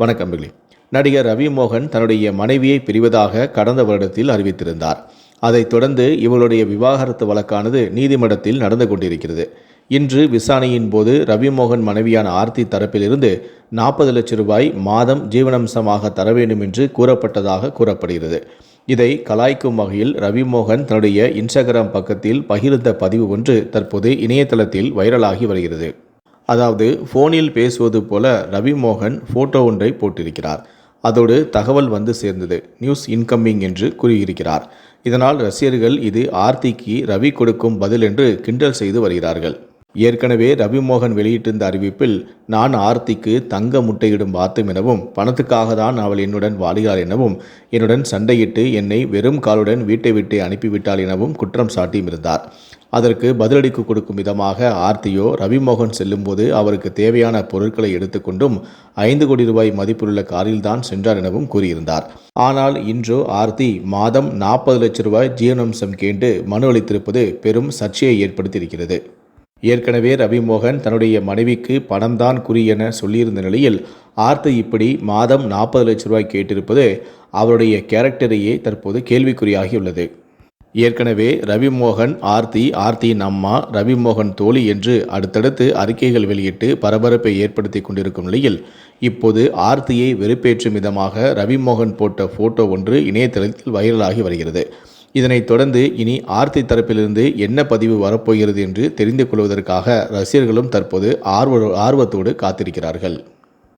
வணக்கம் பிள்ளை நடிகர் ரவி மோகன் தன்னுடைய மனைவியை பிரிவதாக கடந்த வருடத்தில் அறிவித்திருந்தார். அதைத் தொடர்ந்து இவருடைய விவாகரத்து வழக்கானது நீதிமன்றத்தில் நடந்து கொண்டிருக்கிறது. இன்று விசாரணையின் போது ரவிமோகன் மனைவியான ஆர்த்தி தரப்பிலிருந்து நாற்பது லட்சம் ரூபாய் மாதம் ஜீவனம்சமாக தர வேண்டும் என்று கூறப்பட்டதாக கூறப்படுகிறது. இதை கலாய்க்கும் வகையில் ரவிமோகன் தன்னுடைய இன்ஸ்டாகிராம் பக்கத்தில் பகிர்ந்த பதிவு ஒன்று தற்போது இணையதளத்தில் வைரலாகி வருகிறது. அதாவது ஃபோனில் பேசுவது போல ரவி மோகன் ஃபோட்டோ ஒன்றை போட்டிருக்கிறார். அதோடு தகவல் வந்து சேர்ந்தது. நியூஸ் இன்கம்மிங் என்று கூறியிருக்கிறார். இதனால் ரசிகர்கள் இது ஆர்த்திக்கு ரவி கொடுக்கும் பதில் என்று கிண்டல் செய்து வருகிறார்கள். ஏற்கனவே ரவிமோகன் வெளியிட்டிருந்த அறிவிப்பில் நான் ஆர்த்திக்கு தங்க முட்டையிடும் பாத்தும் எனவும் பணத்துக்காக தான் அவள் என்னுடன் வாடுகிறாள் எனவும் என்னுடன் சண்டையிட்டு என்னை வெறும் காலுடன் வீட்டை விட்டு அனுப்பிவிட்டாள் எனவும் குற்றம் சாட்டியிருந்தார் அதற்கு பதிலளிக்கு கொடுக்கும் விதமாக ஆர்த்தியோ ரவிமோகன் செல்லும்போது அவருக்கு தேவையான பொருட்களை எடுத்துக்கொண்டும் ஐந்து கோடி ரூபாய் மதிப்புள்ள காரில் தான் சென்றார் எனவும் கூறியிருந்தார். ஆனால் இன்றோ ஆர்த்தி மாதம் நாற்பது லட்சம் ரூபாய் ஜீவனம்சம் கேட்டு மனு அளித்திருப்பது பெரும் சர்ச்சையை ஏற்படுத்தியிருக்கிறது. ஏற்கனவே ரவிமோகன் தன்னுடைய மனைவிக்கு பணம்தான் குறி என சொல்லியிருந்த நிலையில் ஆர்த்தி இப்படி மாதம் நாற்பது லட்சம் ரூபாய் கேட்டிருப்பது அவருடைய கேரக்டரையே தற்போது கேள்விக்குறியாகியுள்ளது. ஏற்கனவே ரவிமோகன் ஆர்த்தி ஆர்த்தியின் அம்மா ரவிமோகன் தோழி என்று அடுத்தடுத்து அறிக்கைகள் வெளியிட்டு பரபரப்பை ஏற்படுத்தி கொண்டிருக்கும் நிலையில் இப்போது ஆர்த்தியை வெறுப்பேற்றும் விதமாக ரவிமோகன் போட்ட போட்டோ ஒன்று இணையதளத்தில் வைரலாகி வருகிறது. இதனைத் தொடர்ந்து இனி ஆர்த்தி தரப்பிலிருந்து என்ன பதிவு வரப்போகிறது என்று தெரிந்து கொள்வதற்காக ரசிகர்களும் தற்போது ஆர்வ ஆர்வத்தோடு காத்திருக்கிறார்கள்.